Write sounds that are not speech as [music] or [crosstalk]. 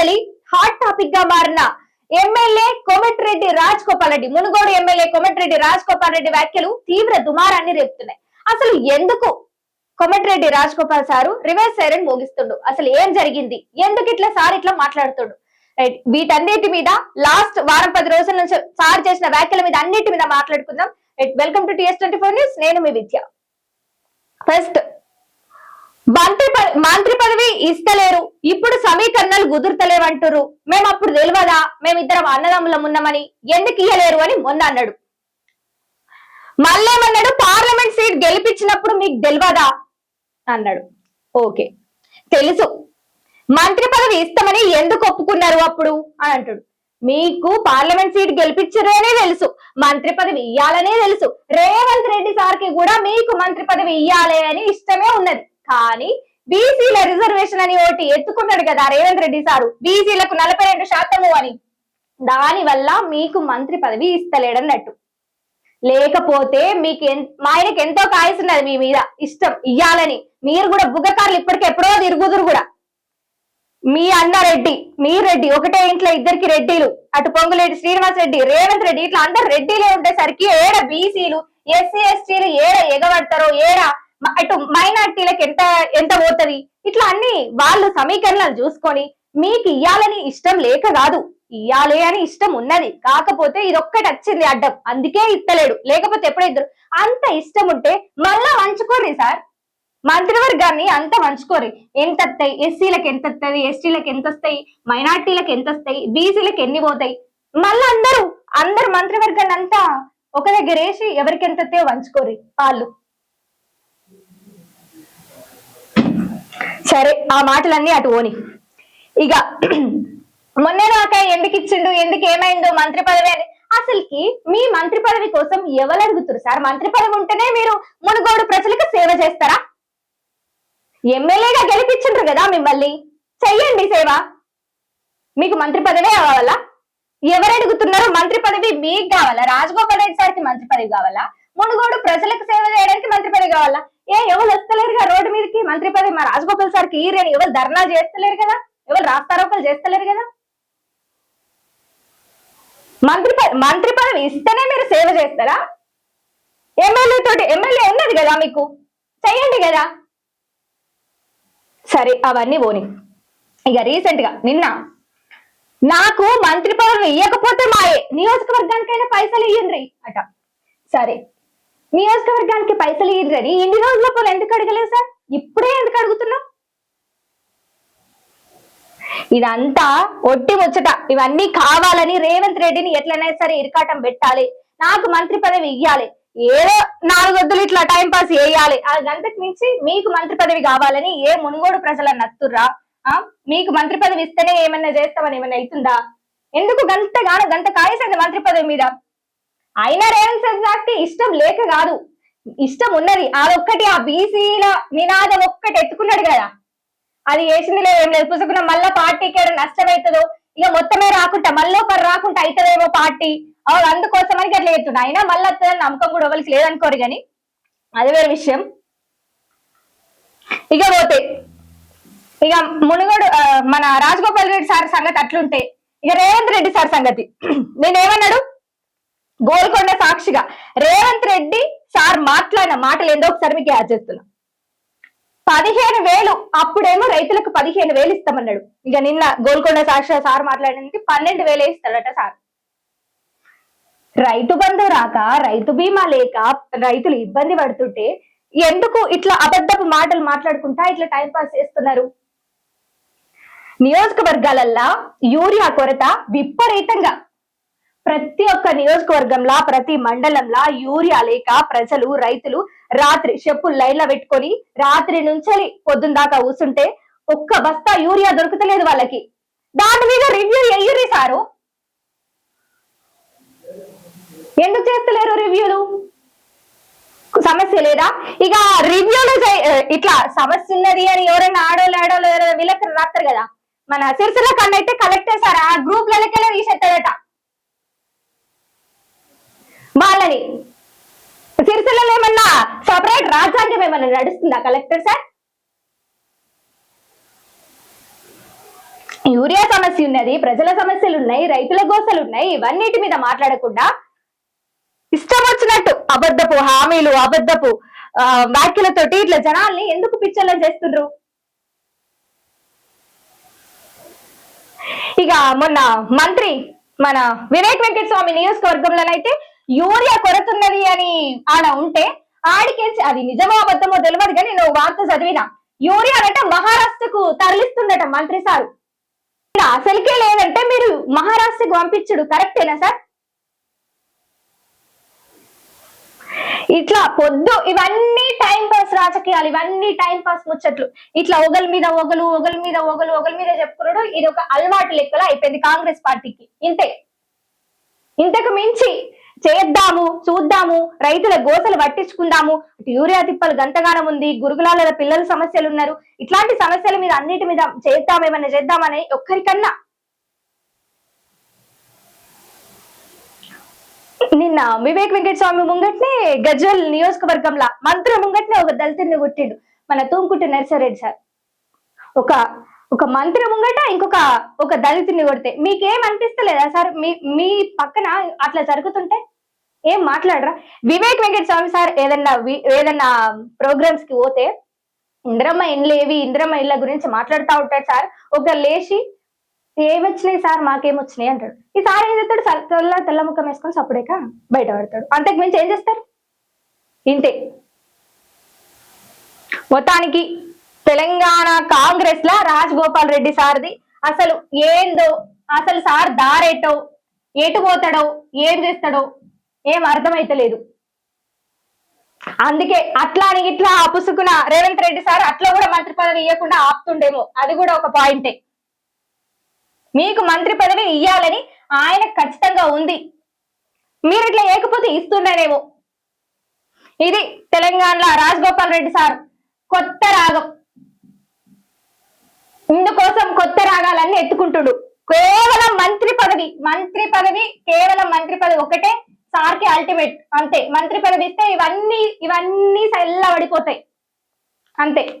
Modali hot టాపిక్గా మారిన MLA Komatireddy Raj Gopal Reddy Munugode MLA Komatireddy Raj Gopal Reddy వ్యాఖ్యలు తీవ్ర దుమారాన్ని రేపుతున్నాయి. అసలు ఎందుకు Komatireddy Raj Gopal sir reverse siren మోగిస్తుండు? అసలు ఏం జరిగింది? ఎందుకు ఇట్లా సార్ ఇట్లా మాట్లాడుతుండు? రైట్ వీటన్నిటి మీద లాస్ట్ వారం పది రోజుల నుంచి సార్ చేసిన వ్యాఖ్యల మీద అన్నిటి మీద మాట్లాడుకుందాం. Right welcome to TS twenty four news. నేను మీ విద్య. ఫస్ట్ బంతి ఇస్తలేరు. ఇప్పుడు సమీకరణాలు కుదురుతలేవంటారు మేము అప్పుడు తెలియదా మేమిద్దరం అన్నదమ్ములం ఉన్నామని. ఎందుకు ఇయ్యలేరు అని మొన్న అన్నాడు. మళ్ళేమన్నాడు? పార్లమెంట్ సీట్ గెలిపించినప్పుడు మీకు తెలియదా అన్నాడు. ఓకే. తెలుసు. మంత్రి పదవి ఇస్తామని ఎందుకు ఒప్పుకున్నారు అప్పుడు? అని అంటాడు. మీకు పార్లమెంట్ సీట్ గెలిపించరనే తెలుసు. మంత్రి పదవి ఇయ్యాలనే తెలుసు. రేవంత్ రెడ్డి సార్కి కూడా మీకు మంత్రి పదవి ఇయ్యాలి అని ఇష్టమే ఉన్నది. కానీ బీసీల రిజర్వేషన్ అని ఒకటి ఎత్తుకున్నాడు కదా రేవంత్ రెడ్డి సారు. బీసీలకు నలభై రెండు శాతము అని. దాని వల్ల మీకు మంత్రి పదవి ఇస్తలేడన్నట్టు. లేకపోతే మీకు మా ఆయనకి ఎంతో కాయసున్నది మీ మీద. ఇష్టం ఇయ్యాలని. మీరు కూడా బుగ్గకారులు ఇప్పటికే ఎప్పుడో తిరుగుదురు కూడా. మీ అన్న రెడ్డి మీ రెడ్డి ఒకటే ఇంట్లో ఇద్దరికి రెడ్డిలు. అటు పొంగులేటి శ్రీనివాస్ రెడ్డి రేవంత్ రెడ్డి ఇట్లా అందరు రెడ్డిలే ఉండేసరికి ఏడ బీసీలు ఎస్సీ ఎస్టీలు ఏడ ఎగబడతారో ఏడ అటు మైనార్టీలకు ఎంత ఎంత పోతది? ఇట్లా అన్ని వాళ్ళు సమీకరణలు చూసుకొని మీకు ఇయ్యాలని ఇష్టం లేక కాదు. ఇయ్యాలి అని ఇష్టం ఉన్నది. కాకపోతే ఇది ఒక్కటి వచ్చింది అడ్డం. అందుకే ఇస్తలేడు లేకపోతే ఎప్పుడో ఇద్దరు అంత ఇష్టం ఉంటే మళ్ళా వంచుకోర్రి సార్. మంత్రివర్గాన్ని అంత వంచుకోరు ఎంత వస్తాయి ఎస్సీలకు ఎంత వస్తుంది ఎస్టీలకు ఎంత వస్తాయి మైనార్టీలకు ఎంత వస్తాయి బీసీలకు ఎన్ని పోతాయి? మళ్ళీ అందరూ అందరు మంత్రివర్గాన్ని అంతా ఒక దగ్గర వేసి ఎవరికి ఎంత వస్తాయో వంచుకోరు వాళ్ళు. సరే ఆ మాటలన్నీ అటు ఓని. ఇక మొన్నే నాక ఎందుకు ఇచ్చిండు ఎందుకు ఏమైందో మంత్రి పదవి అని. అసలుకి మీ మంత్రి పదవి కోసం ఎవరు అడుగుతారు సార్? మంత్రి పదవి ఉంటేనే మీరు మునుగోడు ప్రజలకు సేవ చేస్తారా? ఎమ్మెల్యేగా గెలిపించిండ్రు కదా మిమ్మల్ని. చెయ్యండి సేవ. మీకు మంత్రి పదవే కావాలా? ఎవరు అడుగుతున్నారు? మంత్రి పదవి మీకు కావాలా? రాజగోపాల్ రెడ్డి సార్కి మంత్రి పదవి కావాలా? మునుగోడు ప్రజలకు సేవ చేయడానికి మంత్రి పదవి కావాలా? ఏ ఎవరు వస్తలేరుగా రోడ్డు మీదకి? మంత్రి పదవి మా రాజగోపాల్ సార్కి ఈరని ఎవరు ధర్నా చేస్తలేరు కదా? ఎవరు రాస్తారోకలు చేస్తలేరు కదా? మంత్రి మంత్రి పదవి ఇస్తేనే మీరు సేవ చేస్తారా? ఎమ్మెల్యే తోటి ఎమ్మెల్యే ఉన్నది కదా మీకు? చెయ్యండి కదా? సరే అవన్నీ పోని. ఇక రీసెంట్గా నిన్న. నాకు మంత్రి పదవి ఇవ్వకపోతే మా నియోజకవర్గానికైనా పైసలు ఇయ్యండి. అట. సరే. నియోజకవర్గానికి పైసలు ఇయ్యండి ఇన్ని రోజుల పోలు ఎందుకు అడగలేదు సార్? ఇప్పుడే ఎందుకు అడుగుతున్నావు? ఇదంతా ఒట్టి ముచ్చట. ఇవన్నీ కావాలని రేవంత్ రెడ్డిని ఎట్లనే సరే ఇరకాటం పెట్టాలి. నాకు మంత్రి పదవి ఇయ్యాలి. ఏదో నాలుగొద్దులు ఇట్లా టైం పాస్ చేయాలి. అదంతకు మించి మీకు మంత్రి పదవి కావాలని ఏ మునుగోడు ప్రజల నత్తుర్రా? ఆ? మీకు మంత్రి పదవి ఇస్తేనే ఏమన్నా చేస్తామని ఏమన్నా అవుతుందా? ఎందుకు గంట గాను గంట కాయసింది మంత్రి పదవి మీద? అయినా రేవంత్ రెడ్డి ఇష్టం లేక కాదు. ఇష్టం ఉన్నది. అదొక్కటి ఆ బీసీల నినాదం ఒక్కటి ఎత్తుకున్నాడు కదా. అది వేసింది లేదు ఏం లేదు. పుసుకున్న మళ్ళా పార్టీకి ఏదో నష్టం అవుతుందో ఇక మొత్తమే రాకుండా మళ్ళీ ఒకరు రాకుండా అవుతుందేమో పార్టీ. అవి అందుకోసమని అట్లా చెప్తున్నా అయినా మళ్ళీ వస్తుందని నమ్మకం కూడా ఎవరికి లేదనుకోరు కానీ అది వేరే విషయం. ఇక పోతే ఇక మునుగోడు మన రాజగోపాల్ రెడ్డి సార్ సంగతి అట్లుంటే ఇక రేవంత్ రెడ్డి సార్ సంగతి. [clears throat] నేనేమన్నాడు గోల్కొండ సాక్షిగా రేవంత్ రెడ్డి సార్ మాట్లాడిన మాటలు ఏందో ఒకసారి మీకు యాడ్ చేస్తున్నా. పదిహేను వేలు అప్పుడేమో రైతులకు పదిహేను వేలు ఇస్తామన్నాడు. ఇక నిన్న గోల్కొండ సాక్షి సార్ మాట్లాడినందుకు పన్నెండు వేలే ఇస్తాడట సార్. రైతు బంధు రాక రైతు బీమా లేక రైతులు ఇబ్బంది పడుతుంటే ఎందుకు ఇట్లా అబద్ధపు మాటలు మాట్లాడుకుంటా ఇట్లా టైం పాస్ చేస్తున్నారు? నియోజకవర్గాలల్లా యూరియా కొరత విపరీతంగా. ప్రతి ఒక్క నియోజకవర్గంలా ప్రతి మండలంలా యూరియా లేక ప్రజలు రైతులు రాత్రి చెప్పులు లైన్లో పెట్టుకొని రాత్రి నుంచి పొద్దున్న దాకా కూర్చుంటే ఒక్క బస్తా యూరియా దొరుకుతలేదు వాళ్ళకి. దాని మీద రివ్యూ ఎయ్యురి సారు. ఎందుకు చేస్తలేరు రివ్యూలు? సమస్య లేదా? ఇక రివ్యూలు ఇట్లా సమస్య ఉన్నది అని ఎవరైనా ఆడోళ్ళు ఆడోళ్ళు ఎవరైనా వీళ్ళకి రాస్తారు కదా. మన సిరిసిల్ల కన్నా అయితే కలెక్టర్ సార్ ఆ గ్రూప్ లెక్కలే తీసేస్తాడట. వాళ్ళని. సిరిసిల్లలో ఏమన్నా సపరేట్ రాజ్యాంగం ఏమన్నా నడుస్తుందా కలెక్టర్ సార్? యూరియా సమస్య ఉన్నది ప్రజల సమస్యలు ఉన్నాయి రైతుల గోసలు ఉన్నాయి ఇవన్నిటి మీద మాట్లాడకుండా ఇష్టం వచ్చినట్టు అబద్ధపు హామీలు అబద్ధపు ఆ, వ్యాఖ్యలతోటి ఇట్లా జనాల్ని ఎందుకు పిచ్చర్లో చేస్తుండ్రు? ఇక మొన్న మంత్రి మన వివేక్ వెంకట స్వామి నియోజకవర్గంలోనైతే యూరియా కొరతున్నది అని ఆడ ఉంటే ఆడికేసి అది నిజమో అబద్ధమో తెలియదు కానీ నేను వార్త చదివిన. యూరియా అంటే మహారాష్ట్రకు తరలిస్తుందట మంత్రి సార్. అసలుకే లేదంటే మీరు మహారాష్ట్రకు పంపించుడు కరెక్టేనా సార్? ఇట్లా పొద్దు ఇవన్నీ టైం పాస్ రాజకీయాలు ఇవన్నీ టైం పాస్ ముచ్చట్లు. ఇట్లా ఒకరి మీద ఒకరు ఒకరి మీద ఒకరు ఒకరి మీద చెప్పుకున్నాడు ఇది ఒక అలవాటు లెక్కలో అయిపోయింది కాంగ్రెస్ పార్టీకి. ఇంతే. ఇంతకు మించి చేద్దాము చూద్దాము రైతుల గోసలు పట్టించుకుందాము. యూరియా తిప్పలు గంతగానం ఉంది గురుగులాల పిల్లల సమస్యలు ఉన్నారు ఇట్లాంటి సమస్యల మీద అన్నిటి మీద చేద్దాం ఏమైనా చేద్దామని ఒక్కరికన్నా. నిన్న వివేక్ వెంకట స్వామి ముంగట్నే గజ్వల్ నియోజకవర్గంలో మంత్రి ముంగట్నే ఒక దళితుడిని కొట్టిండు. మన తూంకుట్టు నర్సరెడ్డి సార్. ఒక ఒక మంత్రి ముంగట ఇంకొక ఒక దళితుడిని కొడితే మీకేం అనిపిస్తలేదా సార్? మీ మీ పక్కన అట్లా జరుగుతుంటే? ఏం మాట్లాడరా? వివేక్ వెంకట స్వామి సార్ ఏదన్నా ఏదన్నా ప్రోగ్రామ్స్కి పోతే ఇంద్రమ్మ ఇండ్లేవి ఇంద్రమ్మ ఇళ్ళ గురించి మాట్లాడుతూ ఉంటాడు సార్. ఒక లేచి ఏమొచ్చినాయి సార్? మాకేమొచ్చినాయి అంటాడు. ఈ సార్ ఏం చేస్తాడు? స- తెల్ల తెల్ల ముఖం వేసుకొని సప్పుడేక బయట పడతాడు అంతకు మించి ఏం చేస్తారు? ఇంతే. మొత్తానికి తెలంగాణ కాంగ్రెస్ లా రాజగోపాల్ రెడ్డి సార్ది అసలు ఏందో అసలు సార్ దారేటో ఎటు పోతాడో ఏం చేస్తాడో ఏం అర్థమైతలేదు. అందుకే అట్లా అని ఇట్లా అపుసుకున్న రేవంత్ రెడ్డి సార్ అట్లా కూడా మంత్రి పదవి ఇవ్వకుండా ఆపుతుండేమో. అది కూడా ఒక పాయింటే. మీకు మంత్రి పదవి ఇయ్యాలని ఆయన ఖచ్చితంగా ఉంది. మీరు ఇట్లా లేకపోతే ఇస్తుండేనేమో. ఇది తెలంగాణలో రాజగోపాల్ రెడ్డి సార్ కొత్త రాగం. ఇందుకోసం కొత్త రాగాలన్నీ ఎత్తుకుంటుడు. కేవలం మంత్రి పదవి మంత్రి పదవి కేవలం మంత్రి పదవి ఒకటే సార్కి అల్టిమేట్ అంతే. మంత్రి పదవి ఇస్తే ఇవన్నీ ఇవన్నీ చల్లబడిపోతాయి అంతే.